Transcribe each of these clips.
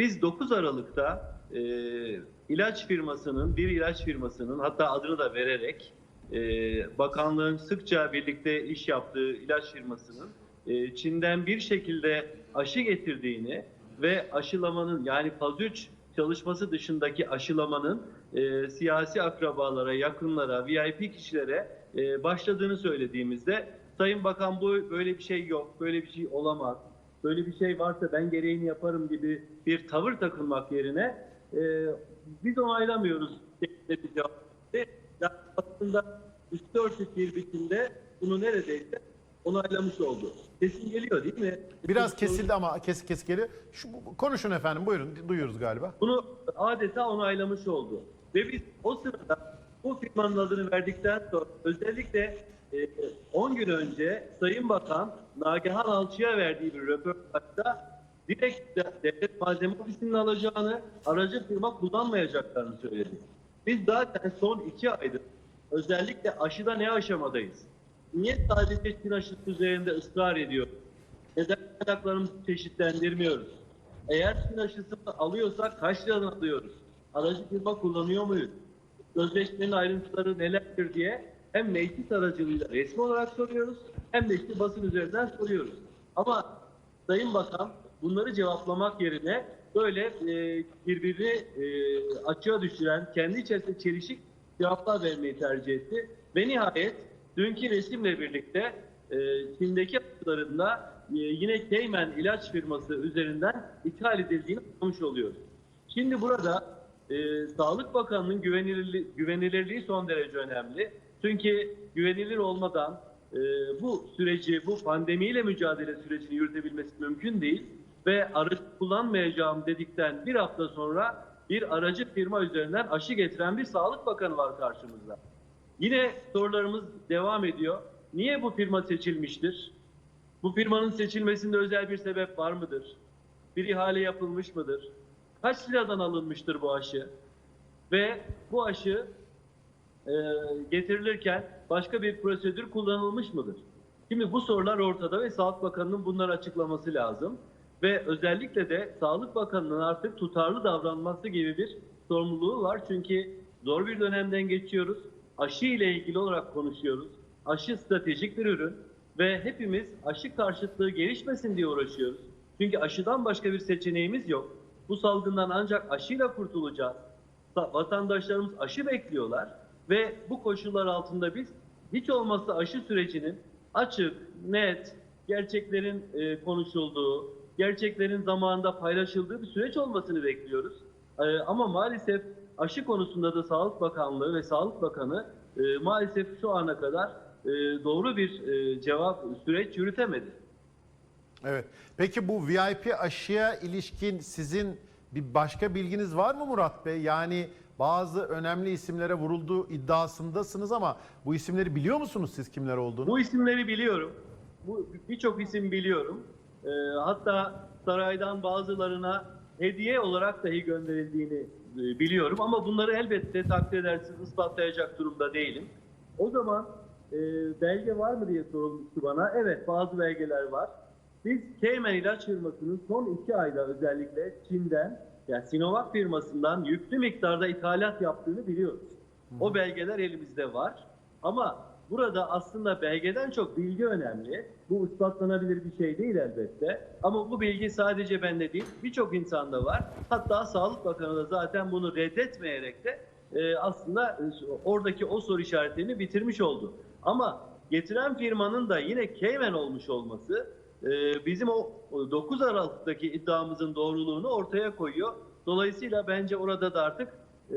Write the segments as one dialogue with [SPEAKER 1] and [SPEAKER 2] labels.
[SPEAKER 1] Biz 9 Aralık'ta e, ilaç firmasının, bir ilaç firmasının hatta adını da vererek e, bakanlığın sıkça birlikte iş yaptığı ilaç firmasının e, Çin'den bir şekilde aşı getirdiğini ve aşılamanın yani faz 3 çalışması dışındaki aşılamanın e, siyasi akrabalara, yakınlara, VIP kişilere e, başladığını söylediğimizde Sayın Bakan bu böyle bir şey yok, böyle bir şey olamaz, böyle bir şey varsa ben gereğini yaparım gibi bir tavır takılmak yerine e, biz onaylamıyoruz şeklinde bir cevap verdi. Yani aslında 3-4 bir biçimde bunu neredeyse onaylamış oldu. Kesin geliyor değil mi?
[SPEAKER 2] Biraz kesildi ama kesik kesik geliyor. Şu, konuşun efendim buyurun duyuyoruz galiba.
[SPEAKER 1] Bunu adeta onaylamış oldu. Ve biz o sırada bu firmanın adını verdikten sonra özellikle e, 10 gün önce Sayın Bakan Nagihan Alçı'ya verdiği bir röportajda direkt de- Devlet Malzeme Ofisi'nin alacağını, aracı firma kullanmayacaklarını söyledi. Biz zaten son iki aydır özellikle aşıda ne aşamadayız? Niye sadece Çin aşısı üzerinde ısrar ediyor? Neden kaynaklarımızı çeşitlendirmiyoruz? Eğer Çin aşısını alıyorsak kaç liradan alıyoruz? Aracı firma kullanıyor muyuz? Sözleşmenin ayrıntıları nelerdir diye hem meclis aracılığıyla resmi olarak soruyoruz hem de işte basın üzerinden soruyoruz. Ama Sayın Bakan bunları cevaplamak yerine böyle e, birbirini e, açığa düşüren, kendi içerisinde çelişik cevaplar vermeyi tercih etti. Ve nihayet dünkü resimle birlikte e, Çin'deki atılarında e, yine Cayman ilaç firması üzerinden ithal edildiğini anlamış oluyoruz. Şimdi burada e, Sağlık Bakanı'nın güvenilirliği, güvenilirliği son derece önemli. Çünkü güvenilir olmadan e, bu süreci, bu pandemiyle mücadele sürecini yürütebilmesi mümkün değil. Ve aracı kullanmayacağım dedikten bir hafta sonra bir aracı firma üzerinden aşı getiren bir Sağlık Bakanı var karşımızda. Yine sorularımız devam ediyor. Niye bu firma seçilmiştir? Bu firmanın seçilmesinde özel bir sebep var mıdır? Bir ihale yapılmış mıdır? Kaç liradan alınmıştır bu aşı? Ve bu aşı e, getirilirken başka bir prosedür kullanılmış mıdır? Şimdi bu sorular ortada ve Sağlık Bakanı'nın bunları açıklaması lazım. Ve özellikle de Sağlık Bakanı'nın artık tutarlı davranması gibi bir sorumluluğu var. Çünkü zor bir dönemden geçiyoruz. Aşı ile ilgili olarak konuşuyoruz. Aşı stratejik bir ürün ve hepimiz aşı karşıtlığı gelişmesin diye uğraşıyoruz. Çünkü aşıdan başka bir seçeneğimiz yok. Bu salgından ancak aşıyla kurtulacağız. Va- Vatandaşlarımız aşı bekliyorlar ve bu koşullar altında biz hiç olmazsa aşı sürecinin açık, net, gerçeklerin e, konuşulduğu, gerçeklerin zamanında paylaşıldığı bir süreç olmasını bekliyoruz. E, ama maalesef aşı konusunda da Sağlık Bakanlığı ve Sağlık Bakanı e, maalesef şu ana kadar e, doğru bir e, cevap süreç yürütemedi.
[SPEAKER 2] Evet. Peki bu VIP aşıya ilişkin sizin bir başka bilginiz var mı Murat Bey? Yani bazı önemli isimlere vurulduğu iddiasındasınız ama bu isimleri biliyor musunuz siz kimler olduğunu?
[SPEAKER 1] Bu isimleri biliyorum. Bu birçok isim biliyorum. Ee, hatta saraydan bazılarına hediye olarak dahi gönderildiğini e, biliyorum ama bunları elbette takdir edersiniz ispatlayacak durumda değilim. O zaman e, belge var mı diye sorulmuştu bana. Evet bazı belgeler var. Biz Cayman ilaç firmasının son iki ayda özellikle Çin'den yani Sinovac firmasından yüklü miktarda ithalat yaptığını biliyoruz. O belgeler elimizde var. Ama burada aslında belgeden çok bilgi önemli. Bu ispatlanabilir bir şey değil elbette. Ama bu bilgi sadece bende değil, birçok insanda var. Hatta Sağlık Bakanı da zaten bunu reddetmeyerek de e, aslında e, oradaki o soru işaretlerini bitirmiş oldu. Ama getiren firmanın da yine Cayman olmuş olması bizim o o 9 Aralık'taki iddiamızın doğruluğunu ortaya koyuyor. Dolayısıyla bence orada da artık e,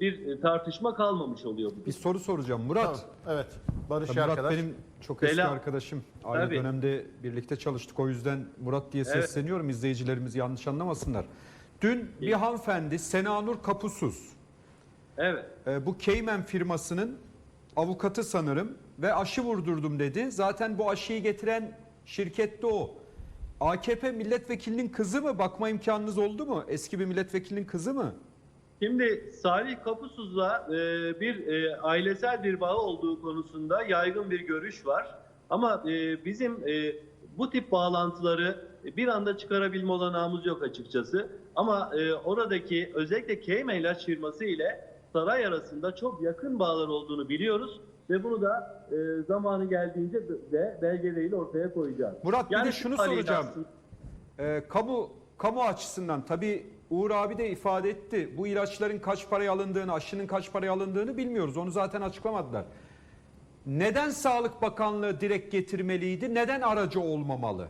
[SPEAKER 1] bir tartışma kalmamış oluyor. bu.
[SPEAKER 3] Bir soru soracağım. Murat.
[SPEAKER 2] Tamam, Evet. Barış
[SPEAKER 3] Murat
[SPEAKER 2] arkadaş.
[SPEAKER 3] benim çok eski
[SPEAKER 1] Selam.
[SPEAKER 3] arkadaşım. Aynı
[SPEAKER 1] Tabii.
[SPEAKER 3] dönemde birlikte çalıştık. O yüzden Murat diye
[SPEAKER 1] Evet.
[SPEAKER 3] sesleniyorum. İzleyicilerimiz yanlış anlamasınlar. Dün bir hanımefendi Senanur Kapusuz
[SPEAKER 1] Evet.
[SPEAKER 3] e, bu Cayman firmasının avukatı sanırım ve aşı vurdurdum dedi. Zaten bu aşıyı getiren şirkette o. AKP milletvekilinin kızı mı? Bakma imkanınız oldu mu? Eski bir milletvekilinin kızı mı?
[SPEAKER 1] Şimdi Salih Kapusuz'la e, bir e, ailesel bir bağı olduğu konusunda yaygın bir görüş var. Ama e, bizim e, bu tip bağlantıları bir anda çıkarabilme olanağımız yok açıkçası. Ama e, oradaki özellikle ilaç firması ile saray arasında çok yakın bağlar olduğunu biliyoruz ve bunu da e, zamanı geldiğince de belgeleriyle ortaya koyacağız.
[SPEAKER 3] Murat bir de
[SPEAKER 1] şu
[SPEAKER 3] şunu soracağım. Ee, kamu kamu açısından tabii Uğur abi de ifade etti. Bu ilaçların kaç paraya alındığını, aşının kaç paraya alındığını bilmiyoruz. Onu zaten açıklamadılar. Neden Sağlık Bakanlığı direkt getirmeliydi? Neden aracı olmamalı?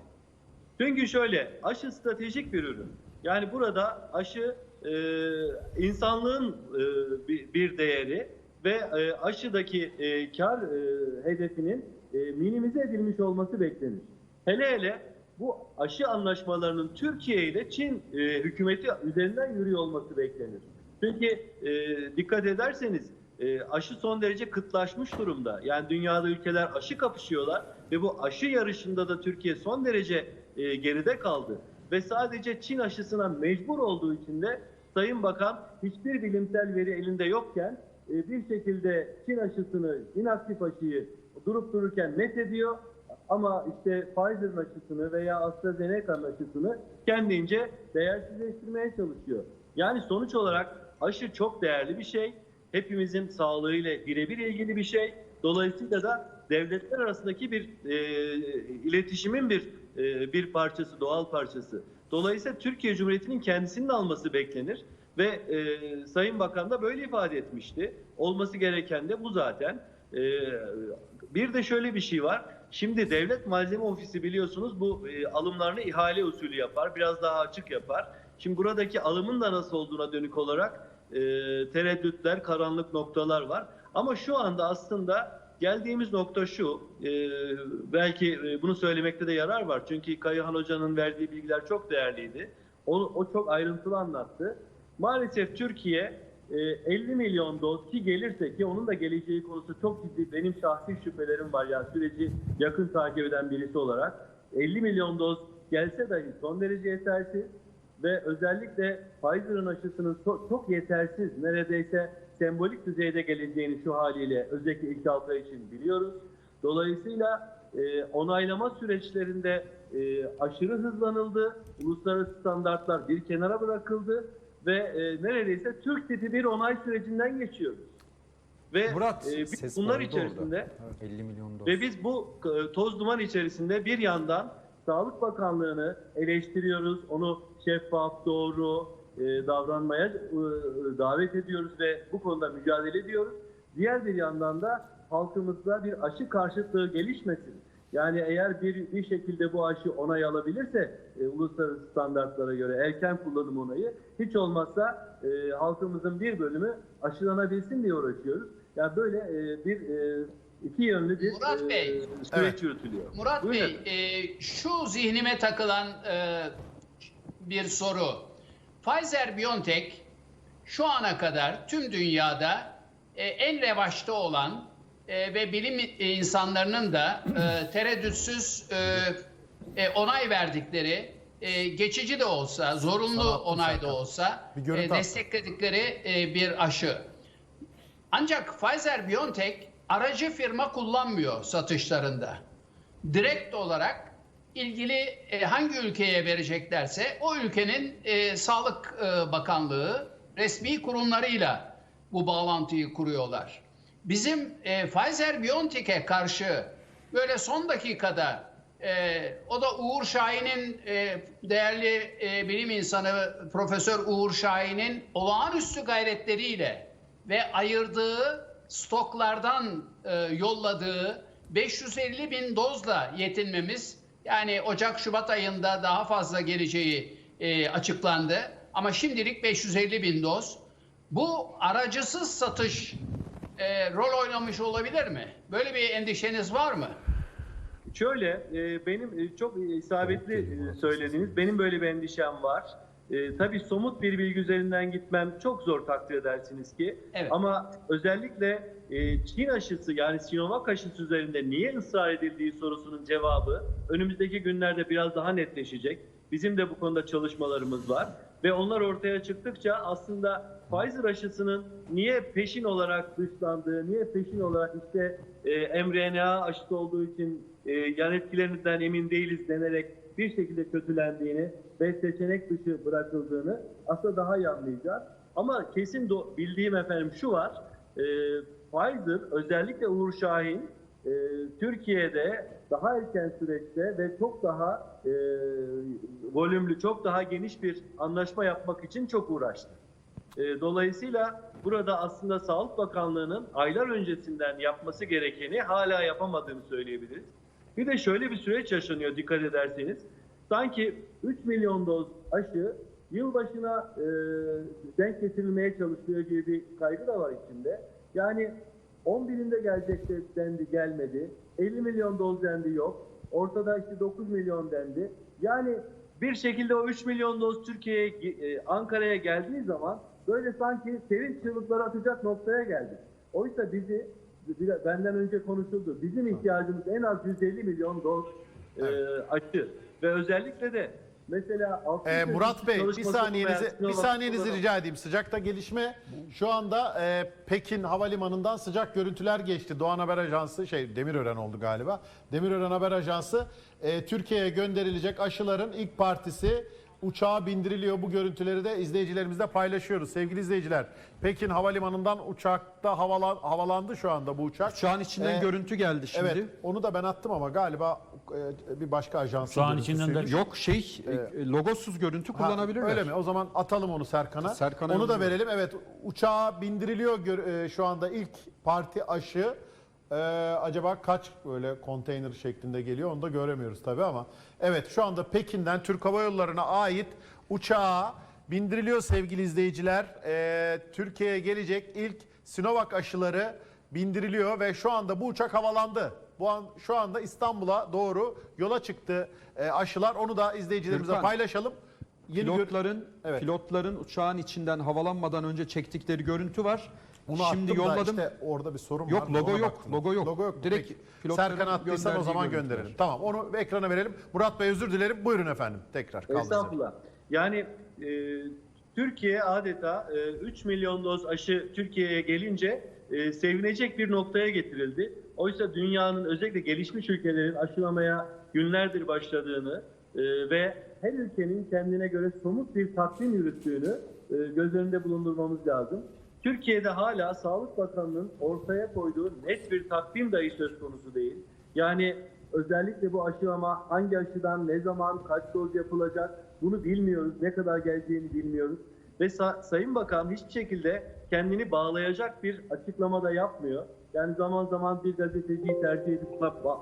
[SPEAKER 1] Çünkü şöyle aşı stratejik bir ürün. Yani burada aşı e, insanlığın e, bir, bir değeri ve e, aşıdaki e, kar e, hedefinin e, minimize edilmiş olması beklenir. Hele hele bu aşı anlaşmalarının Türkiye ile Çin e, hükümeti üzerinden yürüyor olması beklenir. Çünkü e, dikkat ederseniz e, aşı son derece kıtlaşmış durumda. Yani dünyada ülkeler aşı kapışıyorlar ve bu aşı yarışında da Türkiye son derece e, geride kaldı. Ve sadece Çin aşısına mecbur olduğu için de Sayın Bakan hiçbir bilimsel veri elinde yokken e, bir şekilde Çin aşısını, inaktif aşıyı durup dururken net ediyor. Ama işte Pfizer'ın aşısını veya AstraZeneca'nın aşısını kendince değersizleştirmeye çalışıyor. Yani sonuç olarak aşı çok değerli bir şey. Hepimizin sağlığıyla birebir ilgili bir şey. Dolayısıyla da devletler arasındaki bir e, iletişimin bir e, bir parçası, doğal parçası. Dolayısıyla Türkiye Cumhuriyeti'nin kendisinin alması beklenir ve e, Sayın Bakan da böyle ifade etmişti. Olması gereken de bu zaten. E, bir de şöyle bir şey var. Şimdi Devlet Malzeme Ofisi biliyorsunuz bu e, alımlarını ihale usulü yapar. Biraz daha açık yapar. Şimdi buradaki alımın da nasıl olduğuna dönük olarak e, tereddütler, karanlık noktalar var. Ama şu anda aslında geldiğimiz nokta şu. e, belki e, bunu söylemekte de yarar var. Çünkü Kayıhan Hoca'nın verdiği bilgiler çok değerliydi. O, o çok ayrıntılı anlattı. Maalesef Türkiye e, 50 milyon doz ki gelirse ki onun da geleceği konusu çok ciddi benim şahsi şüphelerim var yani süreci yakın takip eden birisi olarak 50 milyon doz gelse dahi son derece yetersiz ve özellikle Pfizer'ın aşısının çok, çok yetersiz neredeyse sembolik düzeyde geleceğini şu haliyle özellikle ilk 6 ay için biliyoruz. Dolayısıyla e, onaylama süreçlerinde e, aşırı hızlanıldı. Uluslararası standartlar bir kenara bırakıldı ve e, neredeyse Türk tipi bir onay sürecinden geçiyoruz. Ve
[SPEAKER 3] Murat
[SPEAKER 1] e, biz bunlar içerisinde
[SPEAKER 3] orada. 50 milyon doz.
[SPEAKER 1] ve biz bu e, toz duman içerisinde bir yandan Sağlık Bakanlığı'nı eleştiriyoruz. Onu şeffaf, doğru e, davranmaya e, davet ediyoruz ve bu konuda mücadele ediyoruz. Diğer bir yandan da halkımızda bir aşı karşıtlığı gelişmesin. Yani eğer bir, bir şekilde bu aşı onay alabilirse e, uluslararası standartlara göre erken kullanım onayı hiç olmazsa e, halkımızın bir bölümü aşılanabilsin diye uğraşıyoruz. Yani böyle e, bir e, iki yönlü bir
[SPEAKER 4] Murat
[SPEAKER 1] e,
[SPEAKER 4] Bey.
[SPEAKER 1] süreç
[SPEAKER 2] Evet.
[SPEAKER 1] yürütülüyor.
[SPEAKER 4] Murat
[SPEAKER 1] Buyurun
[SPEAKER 4] Bey,
[SPEAKER 1] efendim.
[SPEAKER 4] e, şu zihnime takılan e, bir soru. Pfizer-BioNTech şu ana kadar tüm dünyada e, en revaçta olan e, ve bilim insanlarının da e, tereddütsüz e, e, onay verdikleri, e, geçici de olsa, zorunlu onay da olsa e, destekledikleri e, bir aşı. Ancak Pfizer-BioNTech aracı firma kullanmıyor satışlarında. Direkt olarak ilgili e, hangi ülkeye vereceklerse o ülkenin e, Sağlık e, Bakanlığı resmi kurumlarıyla bu bağlantıyı kuruyorlar. Bizim e, Pfizer-BioNTech'e karşı böyle son dakikada e, o da Uğur Şahin'in e, değerli e, bilim insanı Profesör Uğur Şahin'in olağanüstü gayretleriyle ve ayırdığı stoklardan e, yolladığı 550 bin dozla yetinmemiz yani Ocak-Şubat ayında daha fazla geleceği e, açıklandı. Ama şimdilik 550 bin doz. Bu aracısız satış e, rol oynamış olabilir mi? Böyle bir endişeniz var mı?
[SPEAKER 1] Şöyle, e, benim e, çok isabetli e, söylediğiniz, benim böyle bir endişem var. E, tabii somut bir bilgi üzerinden gitmem çok zor takdir edersiniz ki.
[SPEAKER 4] Evet.
[SPEAKER 1] Ama özellikle e, Çin aşısı yani Sinovac aşısı üzerinde niye ısrar edildiği sorusunun cevabı önümüzdeki günlerde biraz daha netleşecek. Bizim de bu konuda çalışmalarımız var. Ve onlar ortaya çıktıkça aslında Pfizer aşısının niye peşin olarak dışlandığı, niye peşin olarak işte e, mRNA aşısı olduğu için e, yan etkilerinden emin değiliz denerek bir şekilde kötülendiğini ve seçenek dışı bırakıldığını aslında daha iyi anlayacağız. Ama kesin bildiğim efendim şu var. E, Pfizer özellikle Uğur Şahin e, Türkiye'de daha erken süreçte ve çok daha e, volümlü, çok daha geniş bir anlaşma yapmak için çok uğraştı. E, Dolayısıyla burada aslında Sağlık Bakanlığı'nın aylar öncesinden yapması gerekeni hala yapamadığını söyleyebiliriz. Bir de şöyle bir süreç yaşanıyor dikkat ederseniz. Sanki 3 milyon doz aşı yılbaşına e, denk getirilmeye çalışıyor gibi bir kaygı da var içinde. Yani 11'inde gelecek de- dendi gelmedi. 50 milyon doz dendi yok. Ortada işte 9 milyon dendi. Yani bir şekilde o 3 milyon doz Türkiye'ye, e, Ankara'ya geldiği zaman böyle sanki sevinç çığlıkları atacak noktaya geldik. Oysa bizi benden önce konuşuldu. Bizim ihtiyacımız en az 150 milyon doz e, aşı ve özellikle de mesela
[SPEAKER 2] Ee, Murat Bey bir saniyenizi bir saniyenizi rica edeyim. Sıcakta gelişme şu anda e, Pekin Havalimanı'ndan sıcak görüntüler geçti. Doğan Haber Ajansı şey Demirören oldu galiba. Demirören Haber Ajansı e, Türkiye'ye gönderilecek aşıların ilk partisi uçağa bindiriliyor. Bu görüntüleri de izleyicilerimizle paylaşıyoruz. Sevgili izleyiciler, Pekin Havalimanı'ndan uçakta havalan, havalandı şu anda bu uçak.
[SPEAKER 3] Uçağın içinden
[SPEAKER 2] Ee,
[SPEAKER 3] görüntü geldi şimdi.
[SPEAKER 2] Evet, onu da ben attım ama galiba e, bir başka ajansın
[SPEAKER 5] Uçağın içinden de-
[SPEAKER 3] Yok şey e, logosuz görüntü
[SPEAKER 2] Ha,
[SPEAKER 3] kullanabilirler.
[SPEAKER 2] Öyle mi? O zaman atalım onu Serkan'a.
[SPEAKER 3] Serkan'a
[SPEAKER 2] onu da verelim. Evet uçağa bindiriliyor gör- e, şu anda ilk parti aşı. Ee, acaba kaç böyle konteyner şeklinde geliyor onu da göremiyoruz tabii ama. Evet şu anda Pekin'den Türk Hava Yolları'na ait uçağa bindiriliyor sevgili izleyiciler. Ee, Türkiye'ye gelecek ilk Sinovac aşıları bindiriliyor ve şu anda bu uçak havalandı. Bu an şu anda İstanbul'a doğru yola çıktı e, aşılar. Onu da izleyicilerimize
[SPEAKER 3] Gürkan,
[SPEAKER 2] paylaşalım. Yeni
[SPEAKER 3] Pilotların
[SPEAKER 2] Evet.
[SPEAKER 3] pilotların uçağın içinden havalanmadan önce çektikleri görüntü var.
[SPEAKER 2] Onu
[SPEAKER 3] Şimdi
[SPEAKER 2] attım da
[SPEAKER 3] yolladım.
[SPEAKER 2] işte orada bir sorun
[SPEAKER 3] Yok,
[SPEAKER 2] var.
[SPEAKER 3] logo yok,
[SPEAKER 2] baktım.
[SPEAKER 3] logo yok.
[SPEAKER 2] Logo yok.
[SPEAKER 3] Direkt
[SPEAKER 2] Serkan attıysan o zaman gönderelim. Tamam onu ekrana verelim. Murat Bey özür dilerim. Buyurun efendim. Tekrar kaldınız.
[SPEAKER 1] Estağfurullah. Yani e, Türkiye adeta e, 3 milyon doz aşı Türkiye'ye gelince e, sevinecek bir noktaya getirildi. Oysa dünyanın özellikle gelişmiş ülkelerin aşılamaya günlerdir başladığını e, ve her ülkenin kendine göre somut bir takvim yürüttüğünü e, göz önünde bulundurmamız lazım. Türkiye'de hala Sağlık Bakanlığı'nın ortaya koyduğu net bir takvim dahi söz konusu değil. Yani özellikle bu aşılama hangi aşıdan ne zaman kaç doz yapılacak bunu bilmiyoruz. Ne kadar geleceğini bilmiyoruz. Ve Sa- Sayın Bakan hiçbir şekilde kendini bağlayacak bir açıklama da yapmıyor. Yani zaman zaman bir gazeteciyi tercih edip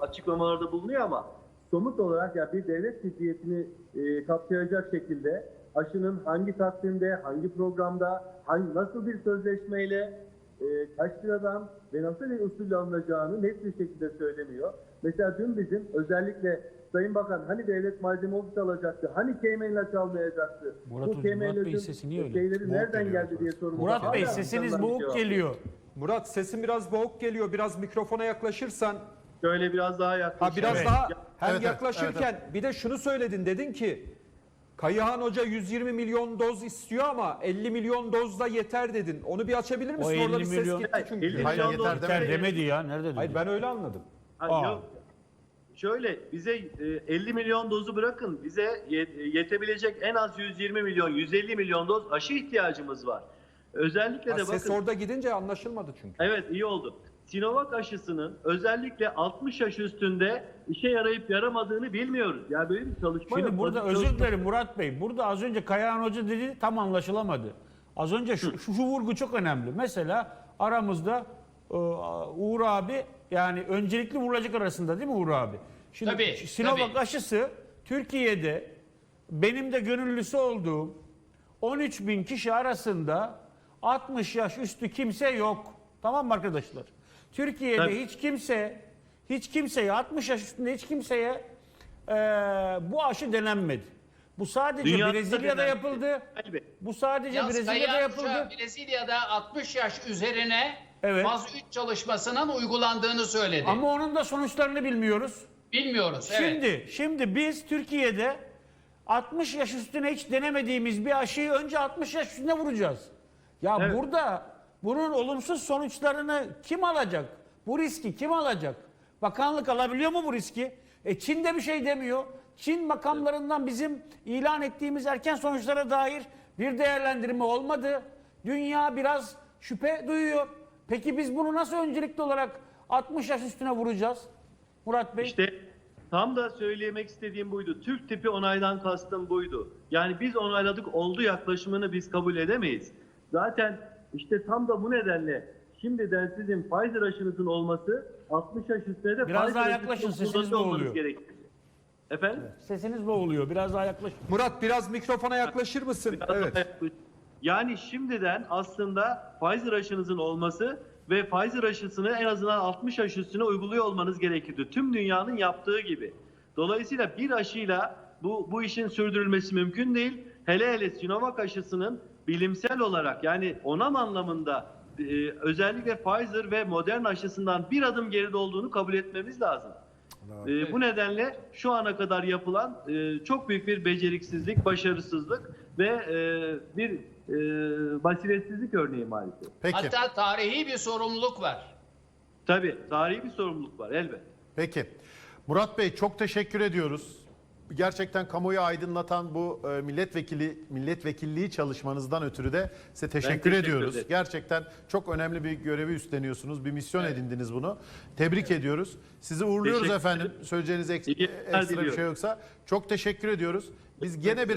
[SPEAKER 1] açıklamalarda bulunuyor ama somut olarak ya bir devlet ciddiyetini e, kapsayacak şekilde aşının hangi takvimde, hangi programda, hangi nasıl bir sözleşmeyle e, kaç liradan ve nasıl bir usulle alınacağını net bir şekilde söylemiyor. Mesela dün bizim özellikle Sayın Bakan hani devlet malzeme ofisi alacaktı, hani Cayman ilaç almayacaktı.
[SPEAKER 5] Murat Hoca,
[SPEAKER 1] Cayman
[SPEAKER 5] Murat Bey'in
[SPEAKER 1] ilacın
[SPEAKER 5] sesi niye öyle?
[SPEAKER 1] Şeyleri
[SPEAKER 2] Boğuk
[SPEAKER 1] nereden geldi diye soruldu.
[SPEAKER 5] Murat Bey
[SPEAKER 1] Hala
[SPEAKER 5] sesiniz boğuk geliyor.
[SPEAKER 3] Murat sesin biraz boğuk geliyor. Biraz mikrofona yaklaşırsan.
[SPEAKER 1] Şöyle biraz daha
[SPEAKER 3] Ha
[SPEAKER 1] yaklaşık.
[SPEAKER 3] biraz
[SPEAKER 5] Evet.
[SPEAKER 3] daha hem
[SPEAKER 2] Evet, evet,
[SPEAKER 3] yaklaşırken bir de şunu söyledin dedin ki Kayıhan Hoca 120 milyon doz istiyor ama 50 milyon doz da yeter dedin. Onu bir açabilir misin?
[SPEAKER 5] 50
[SPEAKER 3] Orada bir ses
[SPEAKER 5] milyon-
[SPEAKER 3] gitti çünkü.
[SPEAKER 1] 50
[SPEAKER 2] Hayır,
[SPEAKER 1] milyon
[SPEAKER 2] yeter
[SPEAKER 1] doz-
[SPEAKER 2] demedi.
[SPEAKER 5] Yeter demedi ya. Nerede dedi?
[SPEAKER 3] Hayır ben öyle anladım.
[SPEAKER 1] Ha,
[SPEAKER 5] Aa.
[SPEAKER 1] yok. Şöyle bize e, 50 milyon dozu bırakın bize ye- yetebilecek en az 120 milyon 150 milyon doz aşı ihtiyacımız var. Özellikle
[SPEAKER 3] Ha,
[SPEAKER 1] de
[SPEAKER 3] ses
[SPEAKER 1] bakın
[SPEAKER 3] orada gidince anlaşılmadı çünkü.
[SPEAKER 1] evet iyi oldu. Sinovac aşısının özellikle 60 yaş üstünde işe yarayıp yaramadığını bilmiyoruz. Yani böyle bir çalışma
[SPEAKER 5] Şimdi
[SPEAKER 1] yok.
[SPEAKER 5] burada özür dilerim Murat Bey. Burada az önce Kayahan Hoca dedi tam anlaşılamadı. Az önce şu, şu, şu vurgu çok önemli. Mesela aramızda e, Uğur abi yani öncelikli vurulacak arasında değil mi Uğur abi? Şimdi
[SPEAKER 4] Tabii,
[SPEAKER 5] Sinovac
[SPEAKER 4] tabii.
[SPEAKER 5] aşısı Türkiye'de benim de gönüllüsü olduğum 13 bin kişi arasında 60 yaş üstü kimse yok. Tamam mı arkadaşlar? Türkiye'de
[SPEAKER 1] Tabii.
[SPEAKER 5] hiç kimse hiç kimseye 60 yaş üstünde hiç kimseye eee, bu aşı denenmedi. Bu sadece
[SPEAKER 1] Dünyada
[SPEAKER 5] Brezilya'da
[SPEAKER 1] denendi.
[SPEAKER 5] yapıldı. Bu sadece
[SPEAKER 4] Yalnız
[SPEAKER 5] Brezilya'da yapıldı.
[SPEAKER 4] Brezilya'da 60 yaş üzerine
[SPEAKER 5] Evet.
[SPEAKER 4] faz 3 çalışmasının uygulandığını söyledi.
[SPEAKER 5] Ama onun da sonuçlarını bilmiyoruz.
[SPEAKER 4] Bilmiyoruz. Evet.
[SPEAKER 5] Şimdi şimdi biz Türkiye'de 60 yaş üstüne hiç denemediğimiz bir aşıyı önce 60 yaş üstüne vuracağız. Ya
[SPEAKER 1] Evet.
[SPEAKER 5] burada bunun olumsuz sonuçlarını kim alacak? Bu riski kim alacak? Bakanlık alabiliyor mu bu riski? E Çin de bir şey demiyor. Çin makamlarından bizim ilan ettiğimiz erken sonuçlara dair bir değerlendirme olmadı. Dünya biraz şüphe duyuyor. Peki biz bunu nasıl öncelikli olarak 60 yaş üstüne vuracağız? Murat Bey.
[SPEAKER 1] İşte tam da söylemek istediğim buydu. Türk tipi onaydan kastım buydu. Yani biz onayladık oldu yaklaşımını biz kabul edemeyiz. Zaten işte tam da bu nedenle şimdiden sizin Pfizer aşınızın olması 60 yaş üstüne de
[SPEAKER 5] Biraz daha yaklaşın, sesiniz boğuluyor.
[SPEAKER 1] gerekir. Efendim?
[SPEAKER 5] Sesiniz boğuluyor. Biraz daha yaklaşın.
[SPEAKER 3] Murat biraz mikrofona yaklaşır mısın?
[SPEAKER 1] Biraz daha
[SPEAKER 3] Evet.
[SPEAKER 1] Yani şimdiden aslında Pfizer aşınızın olması ve Pfizer aşısını en azından 60 yaş üstüne uyguluyor olmanız gerekirdi. Tüm dünyanın yaptığı gibi. Dolayısıyla bir aşıyla bu, bu işin sürdürülmesi mümkün değil. Hele hele Sinovac aşısının bilimsel olarak yani onam anlamında e, özellikle Pfizer ve Modern aşısından bir adım geride olduğunu kabul etmemiz lazım. E, bu nedenle şu ana kadar yapılan e, çok büyük bir beceriksizlik, başarısızlık ve e, bir e, basiretsizlik örneği maalesef.
[SPEAKER 2] Peki.
[SPEAKER 4] Hatta tarihi bir sorumluluk var.
[SPEAKER 1] Tabii tarihi bir sorumluluk var elbet.
[SPEAKER 2] Peki. Murat Bey çok teşekkür ediyoruz. Gerçekten kamuoyu aydınlatan bu e, milletvekili milletvekilliği çalışmanızdan ötürü de size teşekkür,
[SPEAKER 1] teşekkür
[SPEAKER 2] ediyoruz.
[SPEAKER 1] ederim.
[SPEAKER 2] Gerçekten çok önemli bir görevi üstleniyorsunuz. Bir misyon edindiniz bunu. Tebrik ediyoruz. Sizi uğurluyoruz
[SPEAKER 1] Teşekkür
[SPEAKER 2] efendim. Söyleyeceğiniz ek-
[SPEAKER 1] İyi günler
[SPEAKER 2] ekstra bir şey yoksa. Çok teşekkür ediyoruz. Biz gene bir